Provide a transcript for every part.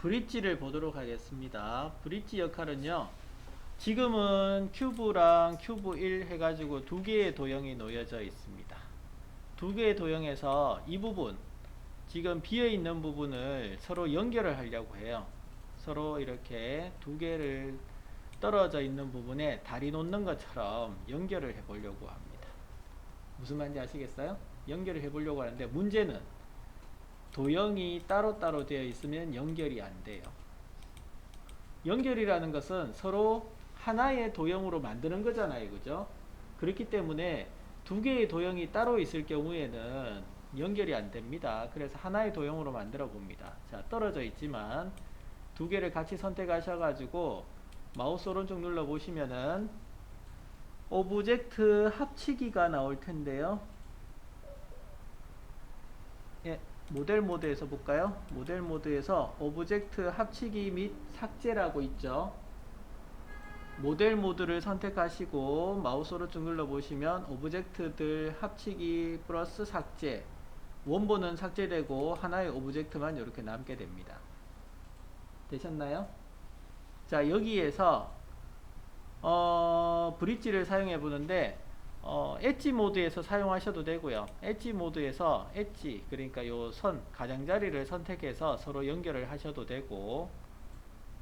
브릿지를 보도록 하겠습니다. 브릿지 역할은요. 지금은 큐브랑 큐브 1 해가지고 두 개의 도형이 놓여져 있습니다. 두 개의 도형에서 이 부분, 지금 비어 있는 부분을 서로 연결을 하려고 해요. 서로 이렇게 두 개를 떨어져 있는 부분에 다리 놓는 것처럼 연결을 해 보려고 합니다. 무슨 말인지 아시겠어요? 연결을 해 보려고 하는데 문제는 도형이 따로따로 되어 있으면 연결이 안 돼요. 연결이라는 것은 서로 하나의 도형으로 만드는 거잖아요. 그죠? 그렇기 때문에 두 개의 도형이 따로 있을 경우에는 연결이 안 됩니다. 그래서 하나의 도형으로 만들어 봅니다. 자, 떨어져 있지만 두 개를 같이 선택하셔가지고 마우스 오른쪽 눌러 보시면은 오브젝트 합치기가 나올 텐데요. 예, 모델 모드에서 볼까요? 모델 모드에서 오브젝트 합치기 및 삭제라고 있죠. 모델 모드를 선택하시고 마우스 오른쪽 눌러 보시면 오브젝트들 합치기 플러스 삭제 원본은 삭제되고 하나의 오브젝트만 이렇게 남게 됩니다. 되셨나요? 자 여기에서 어, 브릿지를 사용해 보는데 어, 엣지 모드에서 사용하셔도 되고요. 엣지 모드에서 엣지 그러니까 요 선 가장자리를 선택해서 서로 연결을 하셔도 되고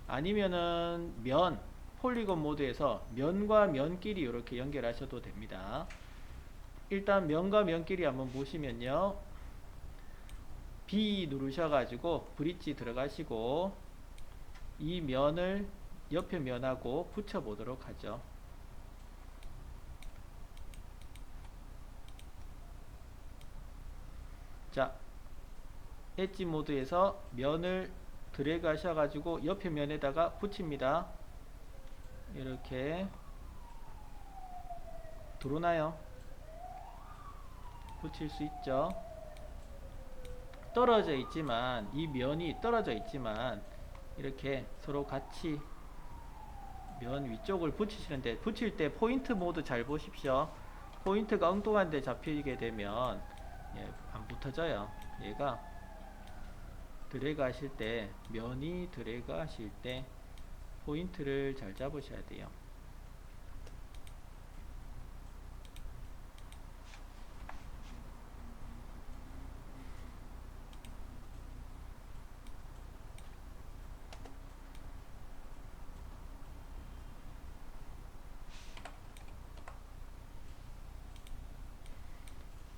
아니면은 면 폴리곤 모드에서 면과 면끼리 이렇게 연결하셔도 됩니다. 일단 면과 면끼리 한번 보시면요. B 누르셔가지고 브릿지 들어가시고 이 면을 옆에 면하고 붙여 보도록 하죠. 자, 엣지 모드에서 면을 드래그 하셔가지고 옆에 면에다가 붙입니다. 이렇게 들어오나요? 붙일 수 있죠. 떨어져 있지만 이 면이 떨어져 있지만 이렇게 서로 같이 면 위쪽을 붙이시는데 붙일 때 포인트 모드 잘 보십시오. 포인트가 엉뚱한 데 잡히게 되면 예, 안 붙어져요. 얘가 드래그 하실 때 면이 드래그 하실 때 포인트를 잘 잡으셔야 돼요.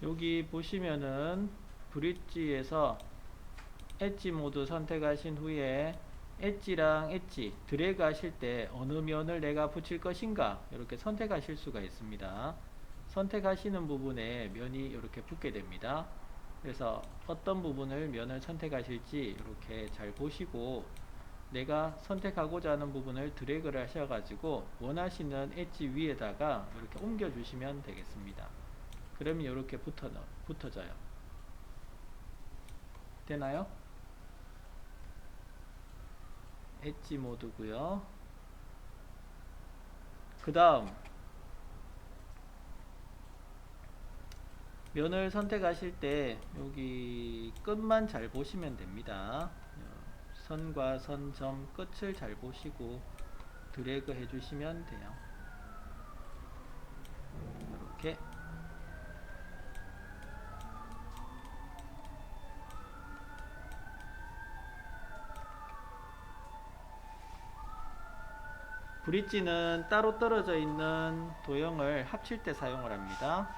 여기 보시면은 브릿지에서 엣지 모드 선택하신 후에 엣지랑 엣지 드래그 하실 때 어느 면을 내가 붙일 것인가 이렇게 선택하실 수가 있습니다. 선택하시는 부분에 면이 이렇게 붙게 됩니다. 그래서 어떤 부분을 면을 선택하실지 이렇게 잘 보시고 내가 선택하고자 하는 부분을 드래그를 하셔 가지고 원하시는 엣지 위에다가 이렇게 옮겨 주시면 되겠습니다. 그러면 이렇게 붙어 붙어져요. 되나요? 엣지 모드고요. 그 다음 면을 선택하실 때 여기 끝만 잘 보시면 됩니다. 선과 선, 점, 끝을 잘 보시고 드래그 해주시면 돼요. 이렇게 브릿지는 따로 떨어져 있는 도형을 합칠 때 사용을 합니다.